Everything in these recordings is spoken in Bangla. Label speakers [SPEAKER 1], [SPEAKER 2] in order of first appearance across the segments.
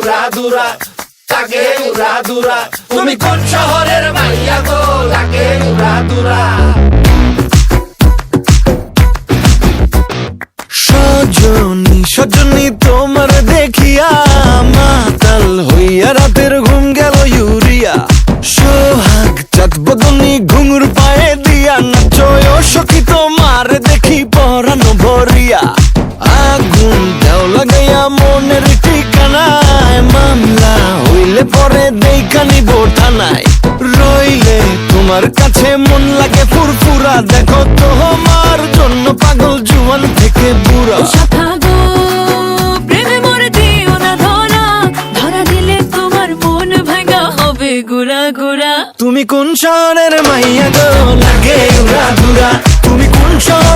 [SPEAKER 1] উড়া দুরা লাগে উড়া দুরা? তুমি কোন শহরের মাইয়া গো? লাগে উড়া দুরা?
[SPEAKER 2] সজনী সজনী তোমার দেখিয়া মাতাল হইয়া রাতের ঘুম গেল ইউরিয়া। সোহাগ, চাঁদ বদনি, ঘুঙুর পরে দেখানি থানায়। রইলে তোমার কাছে মন লাগে ফুরফুরা। দেখো তোমার জন্য পাগল জুয়ান থেকে বুড়া।
[SPEAKER 3] মন গুড়া গুড়া।
[SPEAKER 2] তুমি কোন শহরের মাইয়া গো? লাগে উড়া ধুরা। তুমি কোন শহরের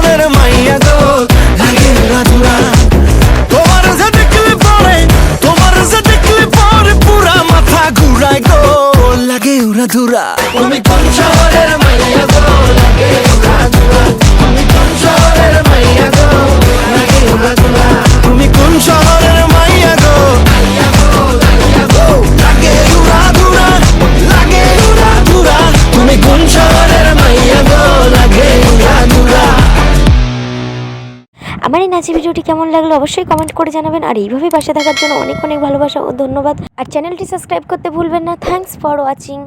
[SPEAKER 2] ধুরা।
[SPEAKER 1] তুমি কোন শহরের মাইয়া গো? লাগে দুরা তুমি কোন শহরের মাইয়া গো? লাগে দুরা
[SPEAKER 2] তুমি কোন শহরের মাইয়া গো? লাগে ধুরা লাগে ধুরা। তুমি কোন শহরের মাইয়া গো? লাগে ধুরা।
[SPEAKER 4] আমার এই নাচের ভিডিওটি কেমন লাগল অবশ্যই কমেন্ট করে জানাবেন। আর এইভাবে পাশে থাকার জন্য অনেক অনেক ভালোবাসা ও ধন্যবাদ। আর চ্যানেলটি সাবস্ক্রাইব করতে ভুলবেন না। Thanks for watching